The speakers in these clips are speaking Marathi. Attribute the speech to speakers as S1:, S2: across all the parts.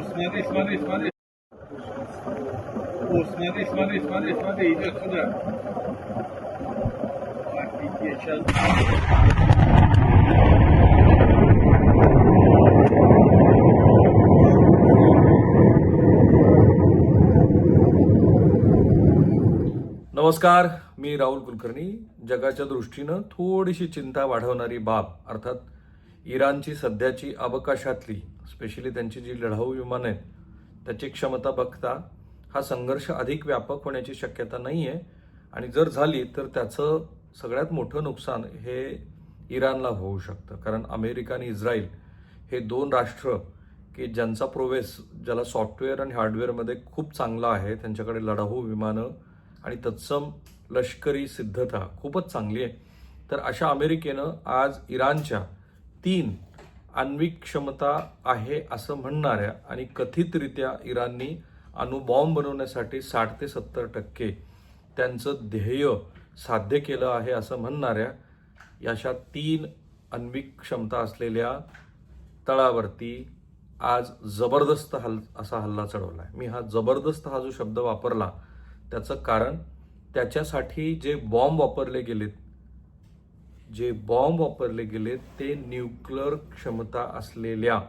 S1: Смотри, смотри, смотри. О, смотри, смотри, смотри, смотри, идет сюда. Офигеть, сейчас.
S2: नमस्कार मी राहुल कुलकर्णी जगाच्या दृष्टीनं थोडीशी चिंता वाढवणारी बाब अर्थात इराणची सध्याची अवकाशातली स्पेशली त्यांची जी लढाऊ विमानं आहेत त्याची क्षमता बघता हा संघर्ष अधिक व्यापक होण्याची शक्यता नाही आहे आणि जर झाली तर त्याचं सगळ्यात मोठं नुकसान हे इराणला होऊ शकतं. कारण अमेरिका आणि इस्रायल हे दोन राष्ट्र की ज्यांचा प्रोवेस ज्याला सॉफ्टवेअर आणि हार्डवेअरमध्ये खूप चांगला आहे त्यांच्याकडे लढाऊ विमानं आणि तत्सम लष्करी सिद्धता खूपच चांगली आहे. तर अशा अमेरिकेनं आज इराणच्या तीन आण्विक क्षमता आहे असं म्हणणाऱ्या आणि कथितरित्या इराणनी अणुबॉम्ब बनवण्यासाठी साठ ते सत्तर टक्के त्यांचं ध्येय साध्य केलं आहे असं म्हणणाऱ्या अशा तीन आण्विक क्षमता असलेल्या तळावरती आज जबरदस्त हल असा हल्ला चढवला आहे मी हा जबरदस्त हा जो शब्द वापरला त्याचं कारण त्याच्यासाठी जे बॉम्ब वापरले गेलेत जे बॉम्ब वापरले गेलेत ते न्यूक्लिअर क्षमता असलेल्या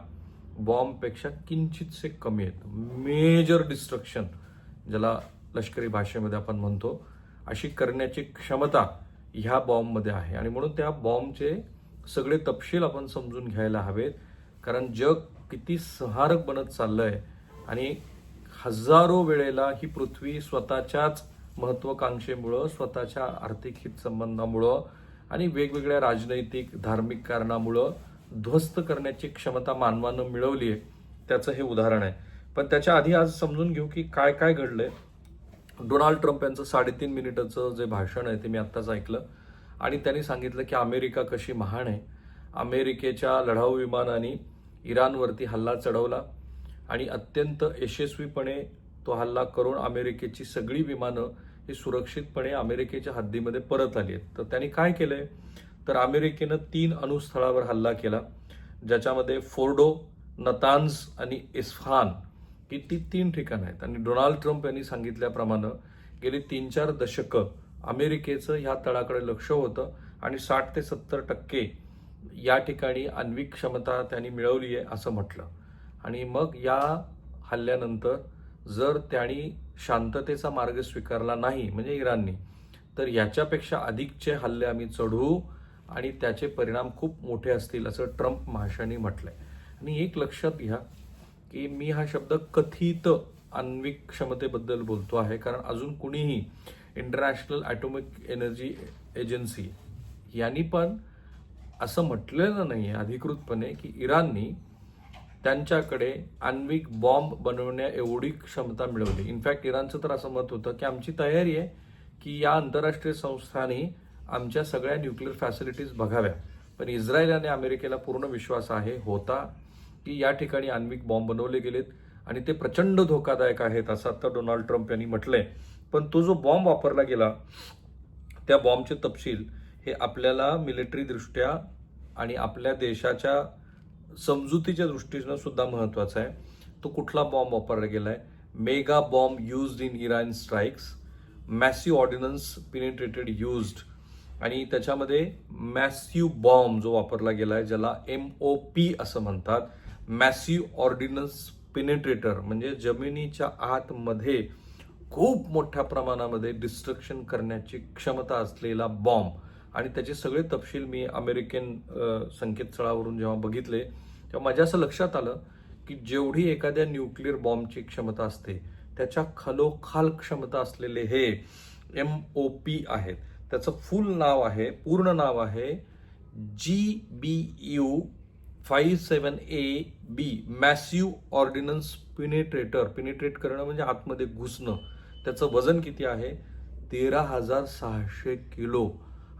S2: बॉम्बपेक्षा किंचितसे कमी आहेत. मेजर डिस्ट्रक्शन ज्याला लष्करी भाषेमध्ये आपण म्हणतो अशी करण्याची क्षमता ह्या बॉम्बमध्ये आहे. आणि म्हणून त्या बॉम्बचे सगळे तपशील आपण समजून घ्यायला हवेत. कारण जग किती संहारक बनत चाललं आहे आणि हजारो वेळेला ही पृथ्वी स्वतःच्याच महत्त्वाकांक्षेमुळं स्वतःच्या आर्थिक हितसंबंधामुळं आणि वेगवेगळ्या राजनैतिक धार्मिक कारणामुळं ध्वस्त करण्याची क्षमता मानवानं मिळवली आहे. त्याचं हे उदाहरण आहे. पण त्याच्या आधी आज समजून घेऊ की काय काय घडलंय. डोनाल्ड ट्रम्प यांचं साडेतीन मिनिटाचं जे भाषण आहे ते मी आत्ताच ऐकलं. आणि त्यांनी सांगितलं की अमेरिका कशी महान आहे. अमेरिकेच्या लढाऊ विमानाने इराणवरती हल्ला चढवला. आणि अत्यंत यशस्वीपणे तो हल्ला करून अमेरिकेची सगळी विमानं ही सुरक्षितपणे अमेरिकेच्या हद्दीमध्ये परत आली आहेत. तर त्यांनी काय केलंय? तर अमेरिकेनं तीन अणुस्थळावर हल्ला केला ज्याच्यामध्ये फोर्डो नतान्स आणि इस्फान ही ती तीन ठिकाणं आहेत. आणि डोनाल्ड ट्रम्प यांनी सांगितल्याप्रमाणे गेली तीन चार दशकं अमेरिकेचं ह्या तळाकडे लक्ष होतं आणि साठ ते सत्तर टक्के या ठिकाणी आण्विक क्षमता त्यांनी मिळवली आहे असं म्हटलं. आणि मग या हल्ल्यानंतर जर त्यांनी शांततेचा मार्ग स्वीकारला नाही म्हणजे इराणनी तर याच्यापेक्षा अधिकचे हल्ले आम्ही चढवू आणि त्याचे परिणाम खूप मोठे असतील असं ट्रम्प महाशयांनी आहे आणि एक लक्षात घ्या की मी हा शब्द कथित आण्विक क्षमतेबद्दल बोलतो आहे कारण अजून कुणीही इंटरनॅशनल ॲटॉमिक एनर्जी एजन्सी यांनी पण असं म्हटलेलं नाही आहे अधिकृतपणे की इराणनी त्यांच्याकडे आण्विक बॉम्ब बनवण्या एवढी क्षमता मिळवली. इनफॅक्ट इराणचं तर असं मत होतं की आमची तयारी आहे की या आंतरराष्ट्रीय संस्थांनी आमच्या सगळ्या न्यूक्लिअर फॅसिलिटीज बघाव्या. पण इस्रायल आणि अमेरिकेला पूर्ण विश्वास आहे होता की या ठिकाणी आण्विक बॉम्ब बनवले गेलेत आणि ते प्रचंड धोकादायक आहेत असं आता डोनाल्ड ट्रम्प यांनी म्हटलंय. पण तो जो बॉम्ब वापरला गेला त्या बॉम्बचे तपशील हे आपल्याला मिलिटरीदृष्ट्या आणि आपल्या देशाच्या समजुतीच्या दृष्टीनं सुद्धा महत्त्वाचा आहे. तो कुठला बॉम्ब वापरला गेला आहे mega bomb used in Iran strikes massive ordnance penetrated used आणि त्याच्यामध्ये मॅसिव बॉम्ब जो वापरला गेला आहे ज्याला एम ओ पी असं म्हणतात. मॅसिव ऑर्डिनन्स पिनेट्रेटर म्हणजे जमिनीच्या आतमध्ये खूप मोठ्या प्रमाणामध्ये डिस्ट्रक्शन करण्याची क्षमता असलेला बॉम्ब आणि त्याचे सगळे तपशील मी अमेरिकन संकेतस्थळावरून जेव्हा बघितले तेव्हा माझ्या असं लक्षात आलं की जेवढी एखाद्या न्यूक्लिअर बॉम्बची क्षमता असते त्याच्या खालोखाल क्षमता असलेले हे एम ओ पी आहेत. त्याचं फुल नाव आहे पूर्ण नाव आहे G B U five seven A B massive ordnance penetrator. Penetrate करणं म्हणजे आतमध्ये घुसणं. त्याचं वजन किती आहे? तेरा हजार सहाशे किलो.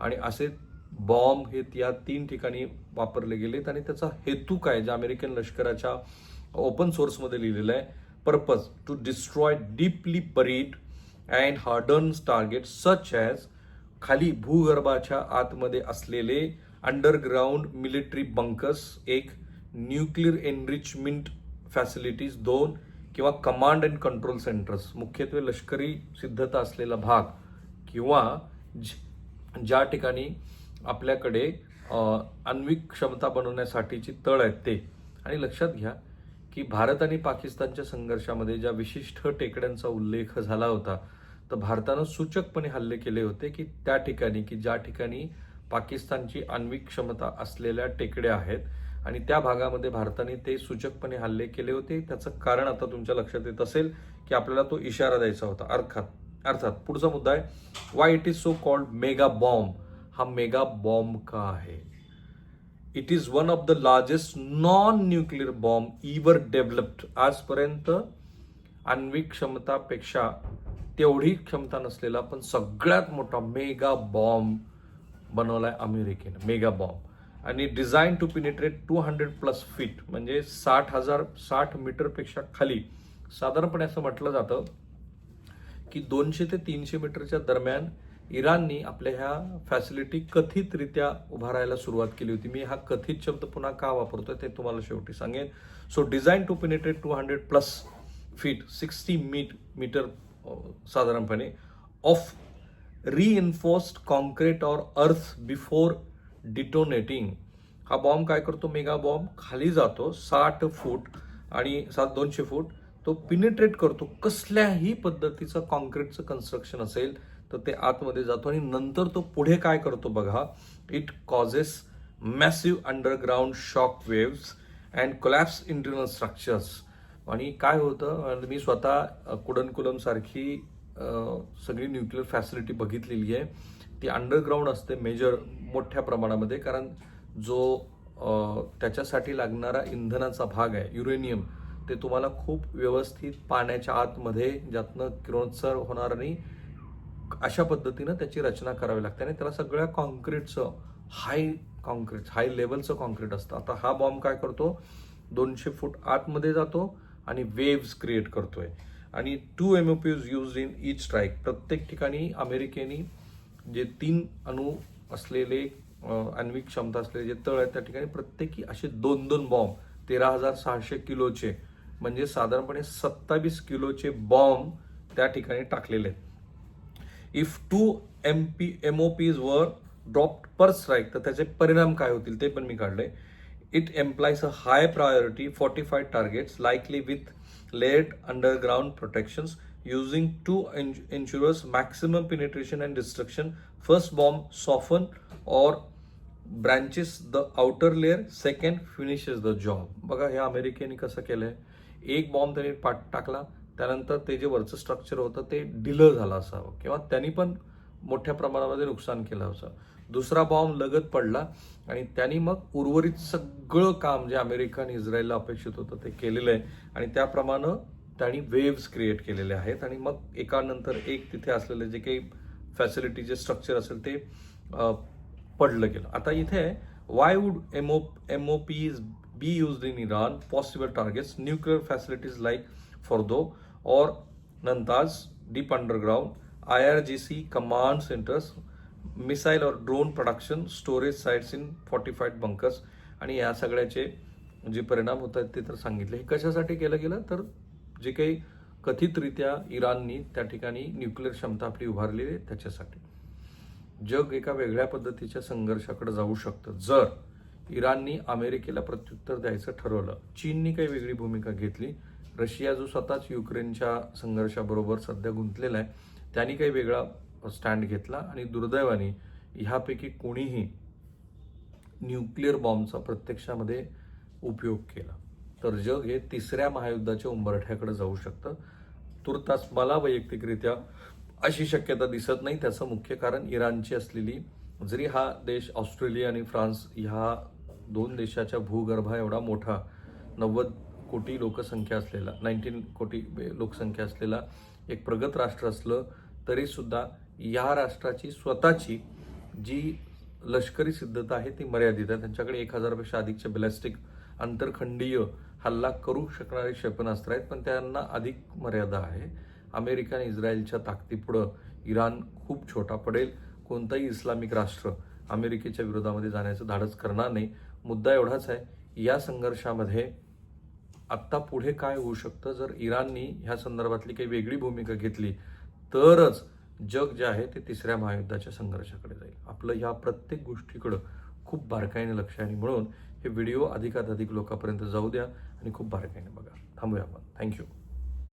S2: आणि असे बॉम्ब हे या तीन ठिकाणी वापरले गेलेत आणि त्याचा हेतू काय जे अमेरिकन लष्कराच्या ओपन सोर्समध्ये लिहिलेलं आहे purpose to destroy deeply buried and hardened target such as खाली भूगर्भाच्या आतमध्ये असलेले अंडरग्राऊंड मिलिटरी बंकर्स एक न्यूक्लिअर एनरिचमेंट फॅसिलिटीज दोन किंवा कमांड अँड कंट्रोल सेंटर्स मुख्यत्वे लष्करी सिद्धता असलेला भाग किंवा ज- ज्या ठिकाणी आपल्याकडे आण्विक क्षमता बनवण्यासाठीची तळ आहेत ते. आणि लक्षात घ्या की भारत आणि पाकिस्तानच्या संघर्षामध्ये ज्या विशिष्ट टेकड्यांचा उल्लेख झाला होता तर भारतानं सूचकपणे हल्ले केले होते की त्या ठिकाणी की ज्या ठिकाणी पाकिस्तानची आण्विक क्षमता असलेल्या टेकड्या आहेत आणि त्या भागामध्ये भारताने ते सूचकपणे हल्ले केले होते. त्याचं कारण आता तुमच्या लक्षात येत असेल की आपल्याला तो इशारा द्यायचा होता अर्थात अर्थात पुढचा मुद्दा आहे why it is so called mega bomb हा मेगा बॉम्ब का आहे? It is one of the largest non nuclear bomb ever developed आजपर्यंत आण्विक क्षमतापेक्षा तेवढी क्षमता नसलेला पण सगळ्यात मोठा मेगा बॉम्ब बनवलाय अमेरिकेनं मेगा बॉम्ब आणि design to penetrate two hundred plus feet म्हणजे साठ हजार साठ मीटरपेक्षा खाली. साधारणपणे असं म्हटलं जातं की दोनशे ते तीनशे मीटरच्या दरम्यान इराणनी आपल्या ह्या फॅसिलिटी कथितरित्या उभारायला सुरुवात केली होती. मी हा कथित शब्द पुन्हा का वापरतोय ते तुम्हाला शेवटी सांगेन. So design to penetrate two hundred plus feet sixty meet meter साधारणपणे of reinforced concrete or earth before detonating हा बॉम्ब काय करतो? मेगा बॉम्ब खाली जातो साठ फूट आणि सात दोनशे फूट. तो पिनिट्रेट करतो. कसल्याही पद्धतीचं कॉन्क्रीटचं कन्स्ट्रक्शन असेल तर ते आतमध्ये जातो आणि नंतर तो पुढे काय करतो बघा. It causes massive underground shock waves and collapse internal structures आणि काय होतं? मी स्वतः कुडनकुलमसारखी सगळी न्यूक्लिअर फॅसिलिटी बघितलेली आहे. ती अंडरग्राऊंड असते मेजर मोठ्या प्रमाणामध्ये. कारण जो त्याच्यासाठी लागणारा इंधनाचा भाग आहे युरेनियम ते तुम्हाला खूप व्यवस्थित पाण्याच्या आतमध्ये ज्यातनं किरणोत्सर्ग होणार नाही अशा पद्धतीनं त्याची रचना करावी लागते. आणि त्याला सगळ्या कॉन्क्रीटचं हाय कॉन्क्रीट हाय लेवलचं कॉन्क्रीट असतं. आता हा बॉम्ब काय करतो? दोनशे फूट आतमध्ये जातो आणि वेव्स क्रिएट करतोय. आणि two M O Ps use in each strike प्रत्येक ठिकाणी अमेरिकेने जे तीन अणू असलेले अण्विक आण्विक क्षमता असलेले जे तळ आहेत त्या ठिकाणी प्रत्येकी असे दोन दोन बॉम्ब तेरा हजार सहाशे किलोचे म्हणजे साधारणपणे सत्तावीस किलोचे बॉम्ब त्या ठिकाणी टाकलेले आहेत. If two M P M O Ps वर ड्रॉप पर स्ट्राईक तर त्याचे परिणाम काय होतील ते पण मी काढले it employs a high priority fortified targets likely with let underground protections using two ensures maximum penetration and destruction first bomb softens or branches the outer layer second finishes the job बघा हे अमेरिकेने कसं केलं आहे एक बॉम्ब त्यांनी पाठ टाकला. त्यानंतर ते जे वरचं स्ट्रक्चर होतं ते डिलं झालं असावं. किंवा त्यांनी पण मोठ्या प्रमाणामध्ये नुकसान केलं असं. दुसरा बॉम्ब लगत पडला आणि त्यांनी मग उर्वरित सगळं काम जे अमेरिका आणि इस्रायलला अपेक्षित होतं ते केलेलं आहे. आणि त्याप्रमाणे त्यांनी वेव्स क्रिएट केलेले आहेत. आणि मग एकानंतर एक तिथे असलेले जे काही फॅसिलिटी जे स्ट्रक्चर असेल ते पडलं गेलं. आता इथे why would M O Ps O P is be possible targets nuclear facilities like nuclear facilities like deep or I R G C command centres missile और drone production storage sites in fortified bunkers आणि या सगळ्याचे जे परिणाम होत आहेत ते तर सांगितले. हे कशासाठी केलं गेलं? तर जे काही कथितरित्या इराणनी त्या ठिकाणी न्यूक्लिअर क्षमता आपली उभारलेली आहे त्याच्यासाठी. जग एका वेगळ्या पद्धतीच्या संघर्षाकडे जाऊ शकतं. जर इराणनी अमेरिकेला प्रत्युत्तर द्यायचं ठरवलं. चीननी काही वेगळी भूमिका घेतली. रशिया जो स्वतःच युक्रेनच्या संघर्षाबरोबर सध्या गुंतलेला आहे त्यांनी काही वेगळा स्टँड घेतला आणि दुर्दैवाने ह्यापैकी कोणीही न्यूक्लिअर बॉम्बचा प्रत्यक्षामध्ये उपयोग केला. तर जग हे तिसऱ्या महायुद्धाच्या उंबरठ्याकडे जाऊ शकतं. तुर्तास मला वैयक्तिकरित्या अशी शक्यता दिसत नाही. त्याचं मुख्य कारण इराणची असलेली जरी हा देश ऑस्ट्रेलिया आणि फ्रान्स ह्या दोन देशाच्या भूगर्भा एवढा मोठा. नव्वद कोटी लोकसंख्या असलेला नाईन्टीन कोटी लोकसंख्या असलेला एक प्रगत राष्ट्र असलं तरीसुद्धा या राष्ट्राची स्वतःची जी लष्करी सिद्धता आहे ती मर्यादित आहे. त्यांच्याकडे एक हजारपेक्षा अधिकचे बॅलिस्टिक आंतरखंडीय हल्ला करू शकणारे क्षेपणास्त्र आहेत पण त्यांना अधिक मर्यादा आहे. अमेरिका आणि इस्रायलच्या ताकदीपुढं इराण खूप छोटा पडेल. कोणताही इस्लामिक राष्ट्र अमेरिकेच्या विरोधामध्ये जाण्याचं धाडस करणार नाही. मुद्दा एवढाच आहे या संघर्षामध्ये आत्ता पुढे काय होऊ शकतं? जर इराणनी ह्या संदर्भातली काही वेगळी भूमिका घेतली तरच जग जे आहे ते तिसऱ्या महायुद्धाच्या संघर्षाकडे जाईल. आपलं ह्या प्रत्येक गोष्टीकडं खूप बारकाईने लक्ष आहे आणि म्हणून हे व्हिडिओ अधिकाधिक लोकांपर्यंत जाऊ द्या आणि खूप बारकाईने बघा. थांबूया आपण. थँक्यू